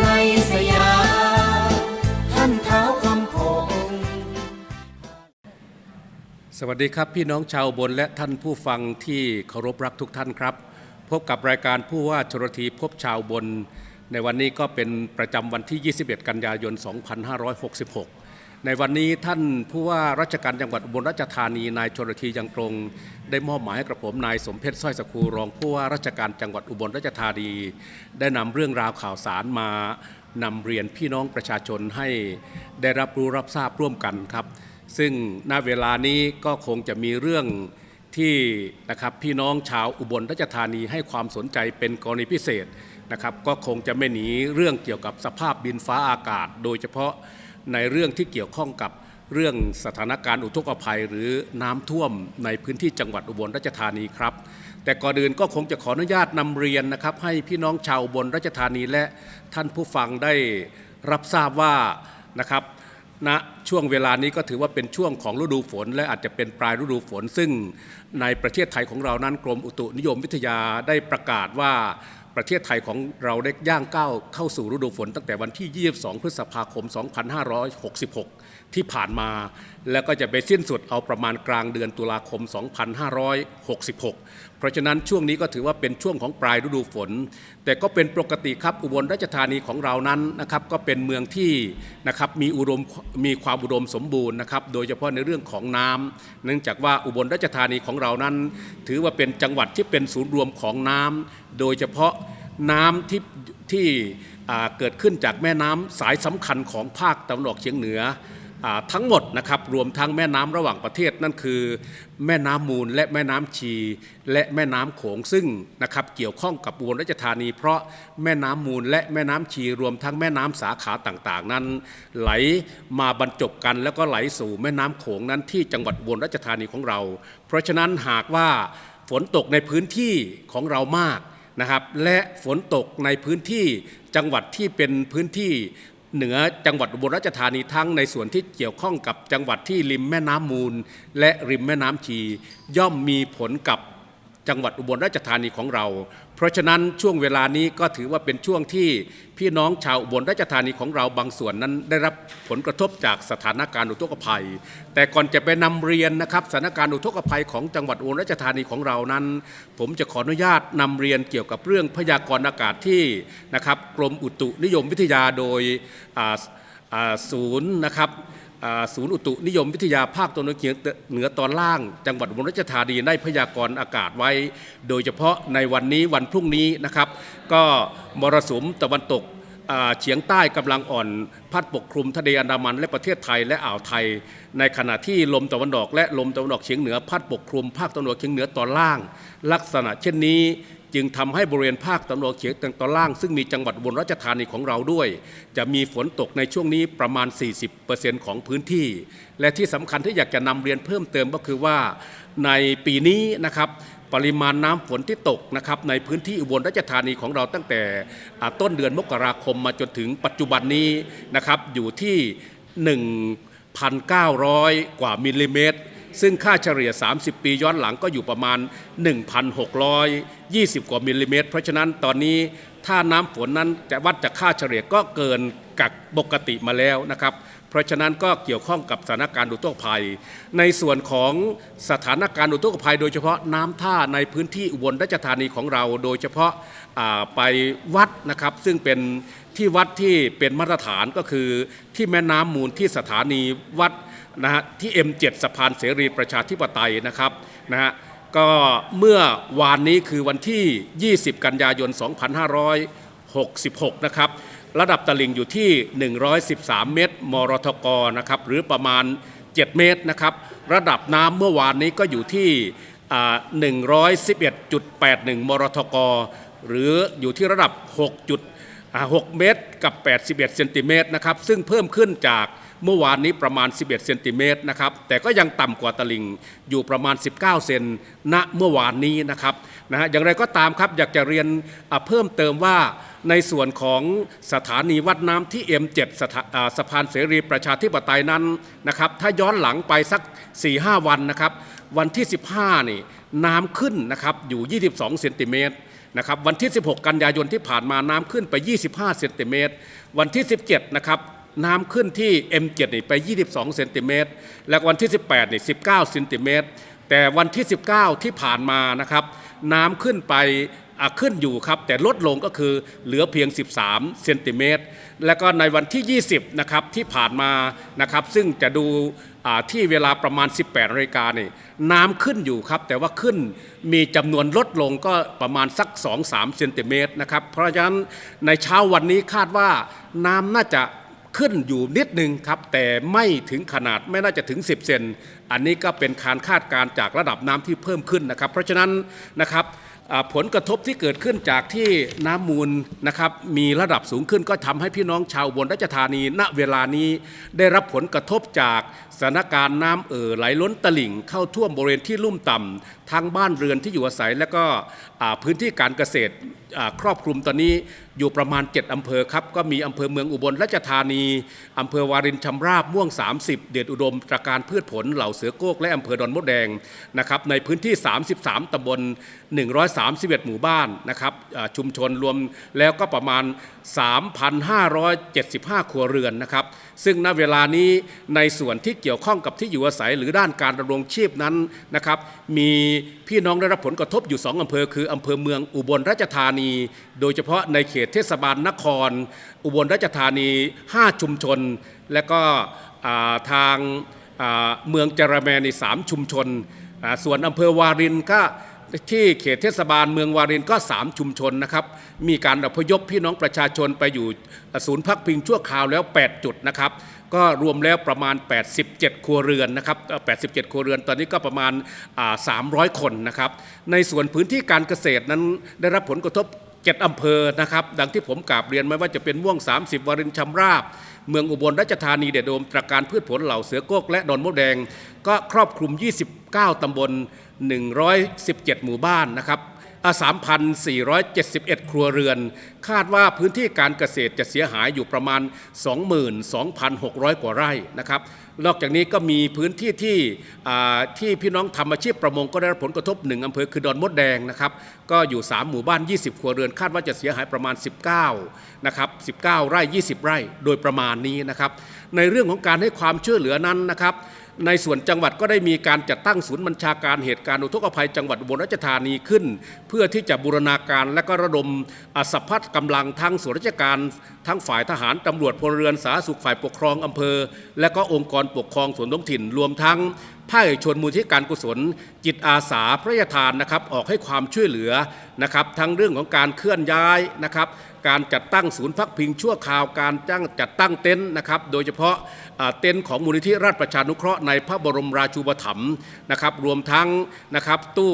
ในสยามท่านเท้าคำพงสวัสดีครับพี่น้องชาวบนและท่านผู้ฟังที่เคารพรักทุกท่านครับ พบกับรายการผู้ว่าชรทีพบชาวบน ในวันนี้ก็เป็นประจำวันที่ 21 กันยายน 2566 ในวันนี้ท่านผู้ว่าราชการจังหวัดอุบลราชธานีนายชรทียังตรง ได้มอบหมายให้กระผมนายสมเพชรสร้อยสกูรองผู้ว่าราชการจังหวัดอุบลราชธานี ได้นำเรื่องราวข่าวสารมานำเรียนพี่น้องประชาชนให้ได้รับรู้รับทราบร่วมกันครับ ซึ่งณเวลานี้ก็คงจะมีเรื่องที่นะครับพี่น้องชาวอุบลราชธานีให้ความสนใจเป็นกรณีพิเศษนะครับ ก็คงจะไม่หนีเรื่องเกี่ยวกับสภาพดินฟ้าอากาศ โดยเฉพาะ ในเรื่องที่เกี่ยวข้องกับเรื่องสถานการณ์อุทกภัย หรือน้ำท่วมในพื้นที่จังหวัดอุบลราชธานีครับ แต่ก่อนอื่นก็คงจะขออนุญาตนำเรียนนะครับ ให้พี่น้องชาวอุบลราชธานีและท่านผู้ฟังได้รับทราบว่านะครับณช่วงเวลานี้ก็ถือว่าเป็นช่วงของฤดูฝน และอาจจะเป็นปลายฤดูฝน ซึ่งในประเทศไทยของเรานั้นกรมอุตุนิยมวิทยาได้ประกาศว่า ประเทศไทยของเราได้ย่างก้าวเข้าสู่ฤดูฝนตั้งแต่วันที่ 22 พฤษภาคม 2566 ที่ผ่านมา แล้วก็จะไปสิ้นสุดเอาประมาณกลางเดือนตุลาคม 2566 เพราะฉะนั้นช่วงนี้ก็ถือว่าเป็นช่วงของปลายฤดูฝน แต่ก็เป็นปกติครับอุบลราชธานีของเรานั้นนะครับก็เป็นเมืองที่นะครับมีอุดมมีความอุดมสมบูรณ์นะครับโดยเฉพาะในเรื่องของน้ำเนื่องจากว่าอุบลราชธานีของเรานั้น ถือว่าเป็นจังหวัดที่เป็นศูนย์รวมของน้ำโดยเฉพาะน้ำที่ที่เกิดขึ้นจากแม่น้ำสายสำคัญของภาคตะวันออกเฉียงเหนือ ทั้งหมดนะครับรวมทั้งแม่น้ำระหว่างประเทศนั่นคือ แม่น้ำมูลและแม่น้ำชี และแม่น้ำโขงซึ่งนะครับเกี่ยวข้องกับอุบลราชธานี เพราะแม่น้ำมูลและแม่น้ำชีรวมทั้งแม่น้ำสาขาต่างๆ นั้น ไหลมาบรรจบกันแล้วก็ไหลสู่แม่น้ำโขงนั้นที่จังหวัดอุบลราชธานีของเรา เพราะฉะนั้นหากว่าฝนตกในพื้นที่ของเรามากนะครับและฝนตกในพื้นที่จังหวัดที่เป็นพื้นที่ เหนือจังหวัดอุบลราชธานีทั้งในส่วนที่เกี่ยวข้องกับจังหวัดที่ริมแม่น้ำมูล และริมแม่น้ำชี ย่อมมีผลกับ จังหวัดอุบลราชธานีของเรา เพราะฉะนั้นช่วงเวลานี้ก็ถือว่าเป็นช่วงที่พี่น้องชาวอุบลราชธานีของเราบางส่วนนั้นได้รับผลกระทบจากสถานการณ์อุทกภัย แต่ก่อนจะไปนำเรียนนะครับสถานการณ์อุทกภัยของจังหวัดอุบลราชธานีของเรานั้น ผมจะขออนุญาตนำเรียนเกี่ยวกับเรื่องพยากรณ์อากาศที่นะครับกรมอุตุนิยมวิทยาโดยศูนย์นะครับ ศูนย์อุตุนิยมวิทยาภาคตะวันออกเฉียงเหนือตอนล่าง จังหวัดอุบลราชธานีได้พยากรณ์อากาศไว้ โดยเฉพาะในวันนี้วันพรุ่งนี้นะครับ ก็มรสุมตะวันตกเฉียงใต้กำลังอ่อน พัดปกคลุมทะเลอันดามันและประเทศไทยและอ่าวไทย ในขณะที่ลมตะวันออกและลมตะวันออกเฉียงเหนือพัดปกคลุมภาคตะวันออกเฉียงเหนือตอนล่าง ลักษณะเช่นนี้ จึงทำให้บริเวณภาคตะวันออกเฉียงตอนล่าง ซึ่งมีจังหวัดบลราชธานีของเราด้วย จะมีฝนตกในช่วงนี้ประมาณ 40%ของพื้นที่ และที่สำคัญที่อยากจะนำเรียนเพิ่มเติมก็คือว่าในปีนี้นะครับปริมาณน้ำฝนที่ตกนะครับในพื้นที่อุบลราชธานีของเราตั้งแต่ต้นเดือนมกราคมมาจนถึงปัจจุบันนี้นะครับอยู่ที่ 1,900 กว่ามิลลิเมตร ซึ่งค่าเฉลี่ย 30 ปีย้อนหลังก็อยู่ประมาณ 1,620 กว่ามิลลิเมตร เพราะฉะนั้นตอนนี้ถ้าน้ำฝนนั้นจะวัดจากค่าเฉลี่ยก็เกินกับปกติมาแล้วนะครับ เพราะฉะนั้นก็เกี่ยวข้องกับสถานการณ์อุทกภัย ในส่วนของสถานการณ์อุทกภัย โดยเฉพาะน้ำท่าในพื้นที่อุบลราชธานีของเรา โดยเฉพาะาไปวัดนะครับ ซึ่งเป็นที่วัดที่เป็นมาตรฐานก็คือที่แม่น้ำมูลที่สถานีวัด นะฮะที่ M7 สะพานเสรีประชาธิปไตยนะครับนะฮะก็เมื่อวานนี้คือวันที่ 20 กันยายน 2566 นะครับ ระดับตลิ่งอยู่ที่ 113 เมตร มรทกนะครับ หรือประมาณ 7 เมตรนะครับ ระดับน้ำเมื่อวานนี้ก็อยู่ที่ 111.81 มรทก หรืออยู่ที่ระดับ 6.6 เมตร กับ 81 เซนติเมตรนะครับ ซึ่งเพิ่มขึ้นจาก เมื่อวานนี้ประมาณ 11 เซนติเมตรนะครับ แต่ก็ยังต่ำกว่าตลิ่งอยู่ประมาณ 19 เซนณเมื่อวานนี้นะครับนะฮะอย่างไรก็ตามครับอยากจะเรียนเพิ่มเติมว่าในส่วนของสถานีวัดน้ำที่ M7 สถาอ่าสะพานเสรีประชาธิปไตยนั้นนะครับ ถ้าย้อนหลังไปสัก 4-5 วันนะครับ วันที่ 15 นี่น้ำขึ้นนะครับอยู่ 22 เซนติเมตรนะครับวันที่ 16 กันยายนที่ผ่านมาน้ำขึ้นไป 25 เซนติเมตร วันที่ 17 นะครับ น้ำขึ้นที่ M7 นี่ไป 22 เซนติเมตร และวันที่ 18นี่19 เซนติเมตร แต่วันที่ 19 ที่ผ่านมานะครับ น้ำขึ้นไปขึ้นอยู่ครับ แต่ลดลงก็คือเหลือเพียง 13 เซนติเมตร และก็ในวันที่ 20 นะครับที่ผ่านมานะครับ ซึ่งจะดูที่เวลาประมาณ 18นาฬิกานี่น้ำขึ้นอยู่ครับ แต่ว่าขึ้นมีจำนวนลดลงก็ประมาณสัก 2-3 เซนติเมตรนะครับ เพราะฉะนั้นในเช้าวันนี้คาดว่าน้ำน่าจะ ขึ้นอยู่นิดนึงครับ แต่ไม่ถึงขนาดไม่น่าจะถึง 10 เซนอันนี้ก็เป็นการคาดการจากระดับน้ำที่เพิ่มขึ้นนะครับ เพราะฉะนั้นนะครับผลกระทบที่เกิดขึ้นจากที่น้ำมูลนะครับมีระดับสูงขึ้นก็ทำให้พี่น้องชาวบนราชธานี ณเวลานี้ได้รับผลกระทบจากสถานการณ์น้ำเอ่อไหลล้นตลิ่ง เข้าท่วมบริเวณที่ลุ่มต่ำทั้งบ้านเรือนที่อยู่อาศัย และก็พื้นที่การเกษตร ครอบคลุมตอนนี้อยู่ประมาณ 7 อำเภอครับ ก็มีอำเภอเมืองอุบลราชธานี อำเภอวารินชำราบม่วง 30 เดชอุดมตระการพืชผลเหล่าเสือโกกและอำเภอดอนมดแดงนะครับในพื้นที่ 33 ตำบล 131 หมู่บ้านนะครับชุมชนรวมแล้วก็ประมาณ 3,575 ครัวเรือนนะครับซึ่งณเวลานี้ในส่วนที่เกี่ยวข้องกับที่อยู่อาศัยหรือด้านการดำรงชีพนั้นนะครับมีพี่น้องได้รับผลกระทบอยู่ 2 อำเภอคืออำเภอเมืองอุบลราชธานีโดยเฉพาะในเขตเทศบาลนคร อุบลราชธานี 5 ชุมชน และก็ทางาเมืองจาระแมใน3ชุมชน ส่วนอำเภอวารินก็ที่เขตเทศบาลเมืองวารินก็ 3 ชุมชนนะครับ มีการอพยพพี่น้องประชาชนไปอยู่ศูนย์พักพิงชั่วคราวแล้ว 8 จุดนะครับ ก็รวมแล้วประมาณ 87 ครัวเรือนนะครับ 87 ครัวเรือนตอนนี้ก็ประมาณ 300 คนนะครับ ในส่วนพื้นที่การเกษตรนั้นได้รับผลกระทบ7อำเภอนะครับดังที่ผมกราบเรียนไม่ว่าจะเป็นม่วง 30วารินชำราบ เมืองอุบลราชธานีเดชโดมตระการพืชผลเหล่าเสือโกกและดอนมดแดง ก็ครอบคลุม 29 ตำบล 117 หมู่บ้านนะครับ 3,471 ครัวเรือน คาดว่าพื้นที่การเกษตรจะเสียหายอยู่ประมาณ 22,600 กว่าไร่นะครับนอกจากนี้ก็มีพื้นที่ที่ที่พี่น้องทำอาชีพประมงก็ได้รับผลกระทบหนึ่งอำเภอคือดอนมดแดงนะครับก็อยู่ 3 หมู่บ้าน 20 ครัวเรือน คาดว่าจะเสียหายประมาณ 19นะครับ19 ไร่ 20 ไร่ โดยประมาณนี้นะครับในเรื่องของการให้ความช่วยเหลือนั้นนะครับ ในส่วนจังหวัดก็ได้มีการจัดตั้งศูนย์บัญชาการเหตุการณ์อุทกภัยจังหวัดอุบลราชธานีขึ้น เพื่อที่จะบูรณาการและก็ระดมอสัพพัฒกำลังทั้งส่วนราชการ ทั้งฝ่ายทหารตำรวจพลเรือนสาธารณสุขฝ่ายปกครองอำเภอ และก็องค์กรปกครองส่วนท้องถิ่นรวมทั้งภาคเอกชนมูลที่การกุศล จิตอาสาพระราชทานนะครับออกให้ความช่วยเหลือนะครับทั้งเรื่องของการเคลื่อนย้ายนะครับการจัดตั้งศูนย์พักพิงชั่วคราวการจ้างจัดตั้งเต็นท์นะครับโดยเฉพาะเต็นท์ของมูลนิธิราชประชานุเคราะห์ในพระบรมราชูปถัมภ์นะครับรวมทั้งนะครับตู้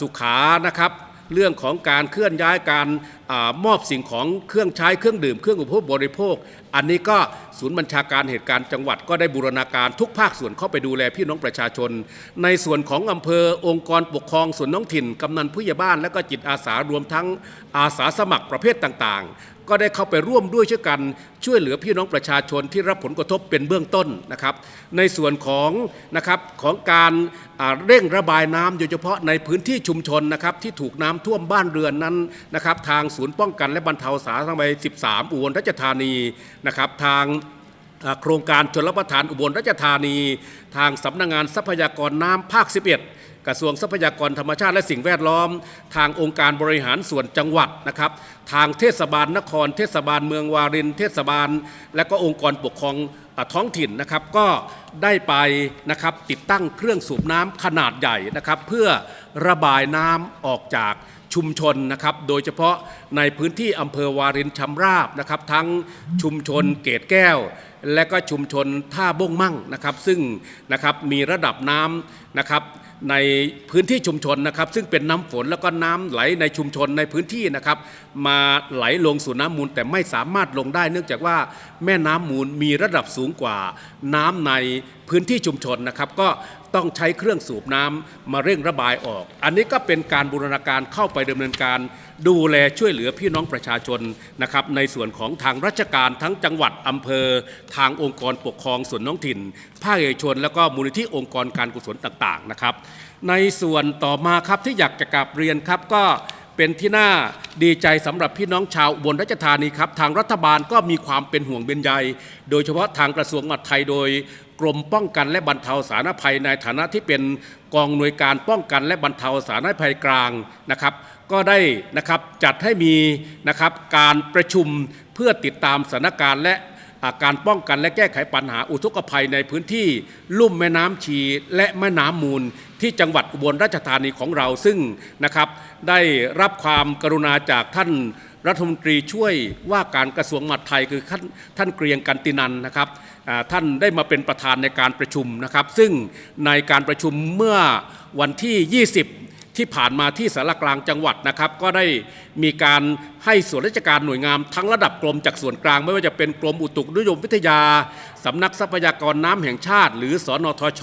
สุขานะครับ เรื่องของการเคลื่อนย้ายการอามอบสิ่งของเครื่องใช้เครื่องดื่มเครื่องอุปโภคบริโภค อันนี้ก็ศูนย์บัญชาการเหตุการณ์จังหวัดก็ได้บูรณาการทุกภาคส่วนเข้าไปดูแลพี่น้องประชาชน ในส่วนของอำเภอองค์กรปกครองส่วนท้องถิ่นกำนันผู้ใหญ่บ้านและก็จิตอาสารวมทั้งอาสาสมัครประเภทต่างๆ ก็ได้เข้าไปร่วมด้วยช่วยกันช่วยเหลือพี่น้องประชาชนที่รับผลกระทบเป็นเบื้องต้นนะครับ ในส่วนของนะครับของการเร่งระบายน้ำโดยเฉพาะในพื้นที่ชุมชนนะครับที่ถูกน้ำท่วมบ้านเรือนนั้นนะครับ ทางศูนย์ป้องกันและบรรเทาสาธารณภัย 13 อุบลราชธานีนะครับทางโครงการชนรับประทานอุบลราชธานี ทางสำนักงานทรัพยากรน้ำภาค 11 กระทรวงทรัพยากรธรรมชาติและสิ่งแวดล้อม ทางองค์การบริหารส่วนจังหวัดนะครับ ทางเทศบาลนคร เทศบาลเมืองวาริน เทศบาล และก็องค์กรปกครองท้องถิ่นนะครับก็ได้ไปนะครับติดตั้งเครื่องสูบน้ำขนาดใหญ่นะครับเพื่อระบายน้ำออกจากชุมชนนะครับโดยเฉพาะในพื้นที่อำเภอวารินชำราบนะครับทั้งชุมชนเกตแก้ว และก็ชุมชนท่าบ้งมั่งนะครับ ซึ่งนะครับมีระดับน้ำนะครับในพื้นที่ชุมชนนะครับซึ่งเป็นน้ำฝนแล้วก็น้ำไหลในชุมชนในพื้นที่นะครับมาไหลลงสู่น้ำมูลแต่ไม่สามารถลงได้ เนื่องจากว่าแม่น้ำมูลมีระดับสูงกว่าน้ำในพื้นที่ชุมชนนะครับ ก็ ต้องใช้เครื่องสูบน้ำมาเร่งระบายออก อันนี้ก็เป็นการบูรณาการเข้าไปดำเนินการ ดูแลช่วยเหลือพี่น้องประชาชนนะครับในส่วนของทางราชการทั้งจังหวัดอำเภอ ทางองค์กรปกครองส่วนท้องถิ่น ภาคเอกชน แล้วก็มูลนิธิองค์กรการกุศลต่างๆนะครับ ในส่วนต่อมาครับที่อยากจะกลับเรียนครับก็เป็นที่น่าดีใจสำหรับพี่น้องชาวบลราชธานีครับ ทางรัฐบาลก็มีความเป็นห่วงเป็นใย โดยเฉพาะทางกระทรวงมหาดไทยโดย กรมป้องกันและบรรเทาสาธารณภัยในฐานะที่เป็นกองหน่วยการป้องกันและบรรเทาสาธารณภัยกลางนะครับ ก็ได้นะครับจัดให้มีนะครับการประชุมเพื่อติดตามสถานการณ์และาการป้องกันและแก้ไขปัญหาอุทกภัยในพื้นที่ลุ่มแม่น้ำชีและแม่น้ำมูล ที่จังหวัดอุบลราชธานีของเราซึ่งนะครับได้รับความกรุณาจากท่าน รัฐมนตรีช่วยว่าการกระทรวงมหาดไทยคือท่านท่านเกรียงกันตินันนะครับท่านได้มาเป็นประธานในการประชุมนะครับ ซึ่งในการประชุมเมื่อวันที่ 20ที่ผ่านมาที่สารกลางจังหวัดนะครับก็ได้มีการให้ส่วนราชการหน่วยงานทั้งระดับกรมจากส่วนกลาง ไม่ว่าจะเป็นกรมอุตุนิยมวิทยาสำนักทรัพยากรน้ำแห่งชาติ หรือสอนทช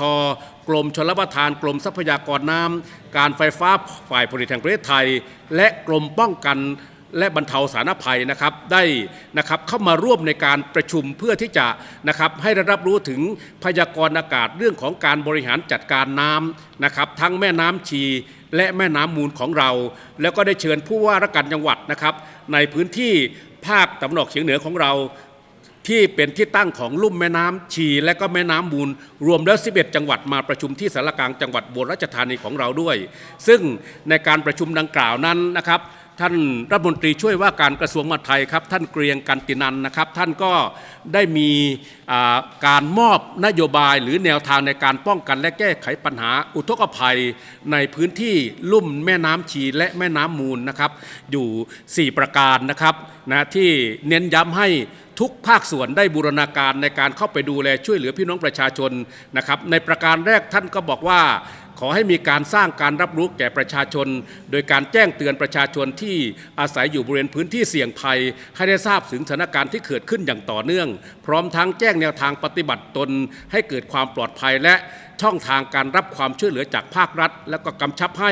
กรมชลประทาน กรมทรัพยากรน้ำการไฟฟ้าฝ่ายผลิตแห่งประเทศไทย และกรมป้องกัน และบรรเทาสาธารณภัยนะครับได้นะครับเข้ามาร่วมในการประชุมเพื่อที่จะนะครับให้ได้รับรู้ถึงพยากรณ์อากาศเรื่องของการบริหารจัดการน้ำนะครับทั้งแม่น้ำชีและแม่น้ำมูลของเรา แล้วก็ได้เชิญผู้ว่าราชการจังหวัดนะครับ ในพื้นที่ภาคตะวันออกเฉียงเหนือของเราที่เป็นที่ตั้งของลุ่มแม่น้ำชีและก็แม่น้ำมูล รวมแล้ว 11 จังหวัดมาประชุมที่สารกลางจังหวัดอุบลราชธานีของเราด้วย ซึ่งในการประชุมดังกล่าวนั้นนะครับ ท่านรัฐมนตรีช่วยว่าการกระทรวงมหาดไทยครับ ท่านเกรียงกันตินันนะครับ ท่านก็ได้มีการมอบนโยบายหรือแนวทางในการป้องกันและแก้ไขปัญหาอุทกภัยในพื้นที่ลุ่มแม่น้ำชีและแม่น้ำมูลนะครับ อยู่ 4 ประการนะครับนะที่เน้นย้ำให้ทุกภาคส่วนได้บูรณาการในการเข้าไปดูแลช่วยเหลือพี่น้องประชาชนนะครับ ในประการแรกท่านก็บอกว่า ขอให้มีการสร้างการรับรู้แก่ประชาชน โดยการแจ้งเตือนประชาชนที่อาศัยอยู่บริเวณพื้นที่เสี่ยงภัย ให้ได้ทราบถึงสถานการณ์ที่เกิดขึ้นอย่างต่อเนื่อง พร้อมทั้งแจ้งแนวทางปฏิบัติตน ให้เกิดความปลอดภัยและ ช่องทางการรับความช่วยเหลือจากภาครัฐ แล้วก็กำชับให้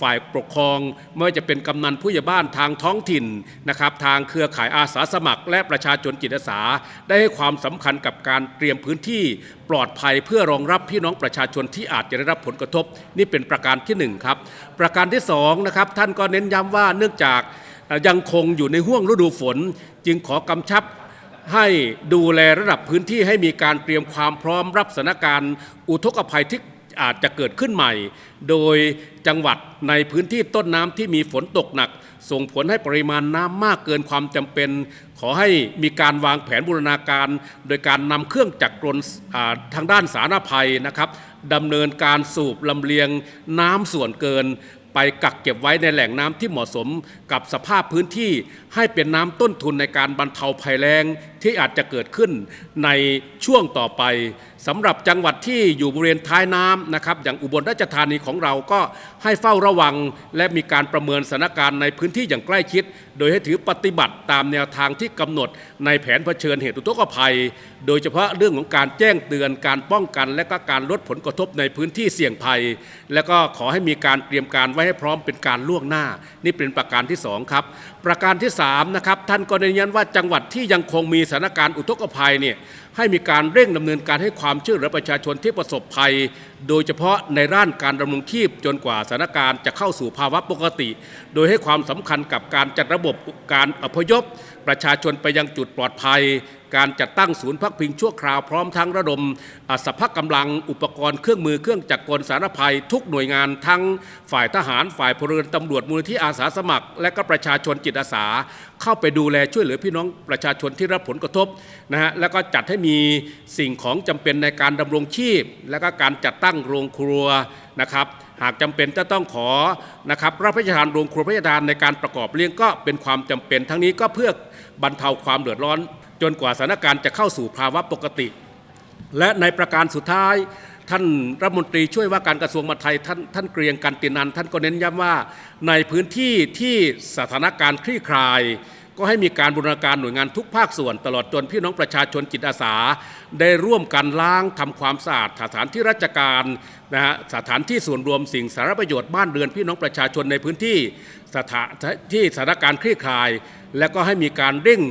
ฝ่ายปกครอง ไม่ว่าจะเป็นกำนันผู้ใหญ่บ้านทางท้องถิ่นนะครับทางเครือข่ายอาสาสมัคร และประชาชนจิตอาสา ได้ให้ความสำคัญกับการเตรียมพื้นที่ปลอดภัยเพื่อรองรับพี่น้องประชาชนที่อาจจะได้รับผลกระทบ นี่เป็นประการที่หนึ่งครับ ประการที่สองนะครับท่านก็เน้นย้ำว่าเนื่องจากยังคงอยู่ในห่วงฤดูฝน จึงขอกำชับ ให้ดูแลระดับพื้นที่ให้มีการเตรียมความพร้อมรับสถานการณ์อุทกภัยที่อาจจะเกิดขึ้นใหม่ โดยจังหวัดในพื้นที่ต้นน้ำที่มีฝนตกหนัก ส่งผลให้ปริมาณน้ำมากเกินความจำเป็น ขอให้มีการวางแผนบูรณาการ โดยการนำเครื่องจักรกลทางด้านสาธารณภัยนะครับดำเนินการสูบลำเลียงน้ำส่วนเกิน ไปกักเก็บไว้ในแหล่งน้ำที่เหมาะสมกับสภาพพื้นที่ให้เป็นน้ำต้นทุนในการบรรเทาภัยแล้งที่อาจจะเกิดขึ้นในช่วงต่อไปสำหรับจังหวัดที่อยู่บริเวณท้ายน้ำนะครับ อย่างอุบลราชธานีของเราก็ให้เฝ้าระวัง และมีการประเมินสถานการณ์ในพื้นที่อย่างใกล้ชิด โดยให้ถือปฏิบัติตามแนวทางที่กำหนดในแผนเผชิญเหตุอุทกภัย โดยเฉพาะเรื่องของการแจ้งเตือนการป้องกัน และก็การลดผลกระทบในพื้นที่เสี่ยงภัย และก็ขอให้มีการเตรียมการไว้ให้พร้อมเป็นการล่วงหน้า นี่เป็นประการที่สองครับประการที่สามนะครับท่านก็เน้นย้ำว่าจังหวัดที่ยังคงมีสถานการณ์อุทกภัยเนี่ยให้มีการเร่งดำเนินการให้ความช่วยเหลือประชาชนที่ประสบภัย โดยเฉพาะในด้านการดำรงชีพจนกว่าสถานการณ์จะเข้าสู่ภาวะปกติ โดยให้ความสำคัญกับการจัดระบบการอพยพ ประชาชนไปยังจุดปลอดภัย การจัดตั้งศูนย์พักพิงชั่วคราวพร้อมทั้งระดมอ่าสภาพกำลังอุปกรณ์เครื่องมือเครื่องจักรกลสารภัย ทุกหน่วยงานทั้งฝ่ายทหารฝ่ายพลเรือนตำรวจมูลที่อาสาสมัคร และก็ประชาชนจิตอาสา เข้าไปดูแลช่วยเหลือพี่น้องประชาชนที่รับผลกระทบนะฮะแล้วก็จัดให้มีสิ่งของจำเป็นในการดำรงชีพ และก็การจัดตั้งโรงครัวนะครับ หากจำเป็นจะต้องขอนะครับรับพระราชทานโรงครัวพระราชทานในการประกอบเลี้ยงก็เป็นความจำเป็น ทั้งนี้ก็เพื่อบรรเทาความเดือดร้อน จนกว่าสถานการณ์จะเข้าสู่ภาวะปกติ และในประการสุดท้ายท่านรัฐมนตรีช่วยว่าการกระทรวงมหาดไทยท่านท่านเกรียงกันตินันท์ท่านก็เน้นย้ำว่า ในพื้นที่ที่สถานการณ์คลี่คลาย ก็ให้มีการบูรณาการหน่วยงานทุกภาคส่วน ตลอดจนพี่น้องประชาชนจิตอาสา ได้ร่วมกันล้างทำความสะอาดสถานที่ราชการนะฮะสถานที่ส่วนรวมสิ่งสาธารณประโยชน์บ้านเรือนพี่น้องประชาชนในพื้นที่สถานที่สถานการณ์คลี่คลาย และก็ให้มีการเร่ง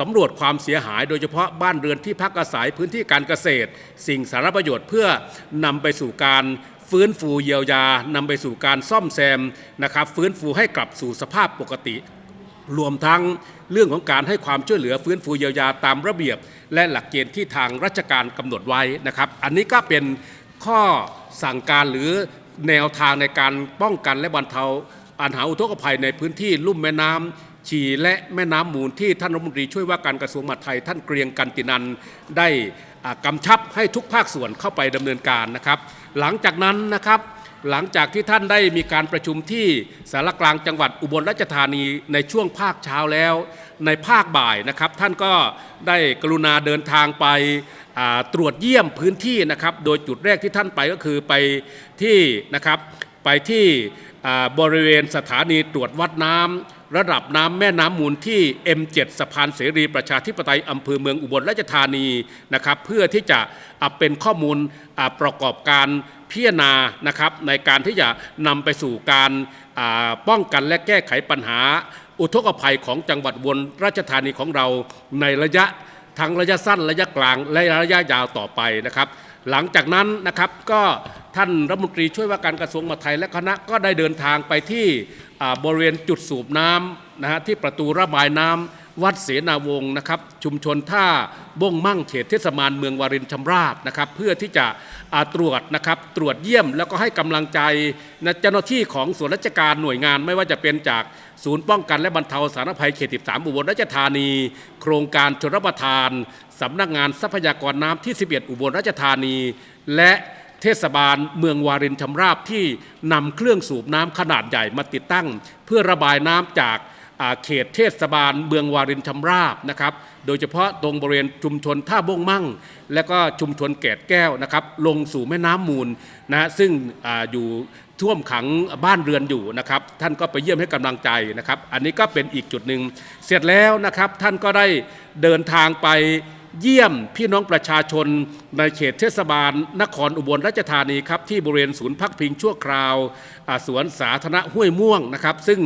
สำรวจความเสียหายโดยเฉพาะบ้านเรือนที่พักอาศัยพื้นที่การเกษตร สิ่งสารประโยชน์เพื่อนำไปสู่การฟื้นฟูเยียวยานำไปสู่การซ่อมแซมนะครับฟื้นฟูให้กลับสู่สภาพปกติ รวมทั้งเรื่องของการให้ความช่วยเหลือฟื้นฟูเยียวยาตามระเบียบ และหลักเกณฑ์ที่ทางราชการกำหนดไว้นะครับ อันนี้ก็เป็นข้อสั่งการหรือแนวทางในการป้องกันและบรรเทาปัญหาอุทกภัยในพื้นที่ลุ่มแม่น้ำชีและแม่น้ำมูลที่ท่านรัฐมนตรีช่วยว่าการกระทรวงมหาดไทยท่านเกรียงกันตินันได้อ่ากำชับให้ทุกภาคส่วนเข้าไปดำเนินการนะครับ หลังจากนั้นนะครับ หลังจากที่ท่านได้มีการประชุมที่สารกลางจังหวัดอุบลราชธานีในช่วงภาคเช้าแล้ว ในภาคบ่ายนะครับ ท่านก็ได้กรุณาเดินทางไปตรวจเยี่ยมพื้นที่นะครับ โดยจุดแรกที่ท่านไปก็คือไปที่นะครับไปที่บริเวณสถานีตรวจวัดน้ำ ระดับน้ำแม่น้ำมูลที่ M7 สะพานเสรีประชาธิปไตยอำเภอเมืองอุบลราชธานีนะครับเพื่อที่จะเป็นข้อมูลประกอบการพิจารณานะครับในการที่จะนำไปสู่การป้องกันและแก้ไขปัญหา อุทกภัยของจังหวัดอุบนราชธานีของเราในระยะทั้งระยะสั้นระยะกลางและระยะยาวต่อไปนะครับ หลังจากนั้นนะครับก็ท่านรัฐมนตรีช่วยว่าการกระทรวงมหาดไทยและคณะก็ได้เดินทางไปที่บริเวณจุดสูบน้ำนะฮะที่ประตูระบายน้ำ วัดเสนาวงศ์นะครับชุมชนท่าบ้งมั่งเขตเทศบาลเมืองวารินชำราบนะครับเพื่อที่จะอ่าตรวจนะครับตรวจเยี่ยมแล้วก็ให้กำลังใจเจ้าหน้าที่ของส่วนราชการหน่วยงานไม่ว่าจะเป็นจากศูนย์ป้องกันและบรรเทาสาธารณภัยเขต 13 อุบลราชธานี โครงการชนรับประทานสำนักงานทรัพยากรน้ำที่ 11 อุบลราชธานี และเทศบาลเมืองวารินชำราบที่นำเครื่องสูบน้ำขนาดใหญ่มาติดตั้ง เพื่อระบายน้ำจาก เขตเทศบาลเมืองวารินชำราบนะครับ โดยเฉพาะตรงบริเวณชุมชนท่าบ้งมั่ง และก็ชุมชนแกดแก้วนะครับ ลงสู่แม่น้ำมูลนะซึ่งออยู่ท่วมขังบ้านเรือนอยู่นะครับ ท่านก็ไปเยี่ยมให้กำลังใจนะครับ อันนี้ก็เป็นอีกจุดหนึ่งเสร็จแล้วนะครับท่านก็ได้เดินทางไป เยี่ยมพี่น้องประชาชนในเขตเทศบาล นครอุบลราชธานีครับที่บริเวณศูนย์พักพิงชั่วคราวาสวนสาธารณะห้วยม่วงนะครับ ซึ่ง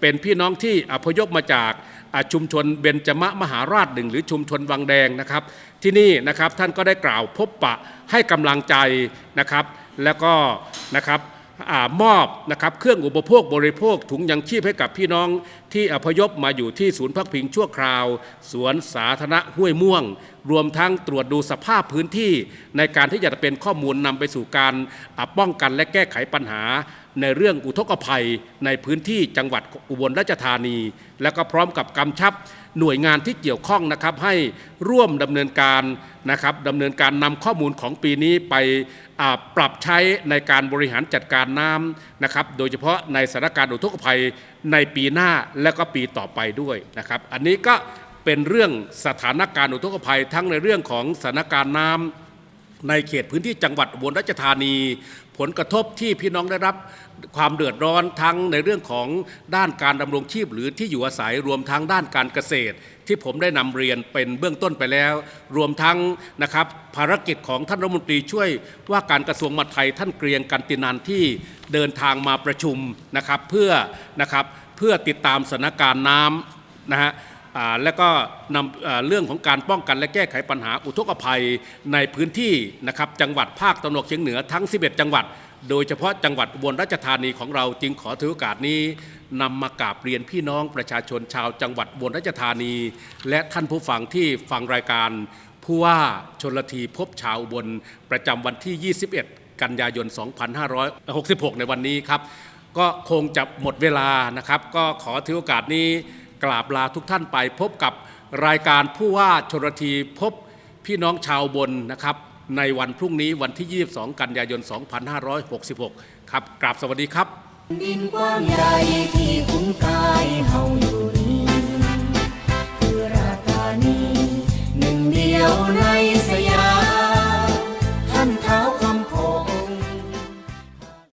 เป็นพี่น้องที่อพยพมาจากาชุมชนเบญจมะมหาราชหนึ่งหรือชุมชนวังแดงนะครับ ที่นี่นะครับท่านก็ได้กล่าวพบปะให้กำลังใจนะครับ แล้วก็นะครับอมอบนะครับเครื่องอุปโภคบริโภคถุงยังชีพให้กับพี่น้องที่อพยพมาอยู่ที่ศูนย์พักพิงชั่วคราว สวนสาธารณะห้วยม่วง รวมทั้งตรวจดูสภาพพื้นที่ในการที่จะเป็นข้อมูลนำไปสู่การป้องกันและแก้ไขปัญหา ในเรื่องอุทกภัยในพื้นที่จังหวัดอุบลราชธานี และก็พร้อมกับกำชับหน่วยงานที่เกี่ยวข้องนะครับให้ร่วมดำเนินการนะครับดำเนินการนำข้อมูลของปีนี้ไปปรับใช้ในการบริหารจัดการน้ำนะครับโดยเฉพาะในสถานการณ์อุทกภัยในปีหน้าและก็ปีต่อไปด้วยนะครับ อันนี้ก็ เป็นเรื่องสถานการณ์อุทกภัย ทั้งในเรื่องของสถานการณ์น้ำในเขตพื้นที่จังหวัดอุบลราชธานี ผลกระทบที่พี่น้องได้รับความเดือดร้อนทั้งในเรื่องของด้านการดำรงชีพหรือที่อยู่อาศัยรวมทั้งด้านการเกษตร ที่ผมได้นำเรียนเป็นเบื้องต้นไปแล้ว รวมทั้งนะครับภารกิจของท่านรัฐมนตรีช่วยว่าการกระทรวงมหาดไทยท่านเกรียงกันตินันที่เดินทางมาประชุมนะครับเพื่อนะครับเพื่อติดตามสถานการณ์น้ำนะฮะ และก็นำเรื่องของการป้องกันและแก้ไขปัญหาอุทกภัยในพื้นที่นะครับจังหวัดภาคตะวันออกเฉียงเหนือทั้ง 11 จังหวัด โดยเฉพาะจังหวัดอุบลราชธานีของเราจึงขอถือโอกาสนี้นำมากราบเรียนพี่น้องประชาชนชาวจังหวัดอุบลราชธานี และท่านผู้ฟังที่ฟังรายการผู้ว่าชนลทีพบชาวอุบลประจำวันที่ 21 กันยายน 2566 ในวันนี้ครับ ก็คงจะหมดเวลานะครับ ก็ขอถือโอกาสนี้ กราบลาทุกท่านไป พบกับรายการผู้ว่าชนทีพบพี่น้องชาวบนนะครับ ในวันพรุ่งนี้วันที่ 22 กันยายน 2566 ครับกราบสวัสดีครับดินกว้างใหญ่ที่คุ้มกายเฮาอยู่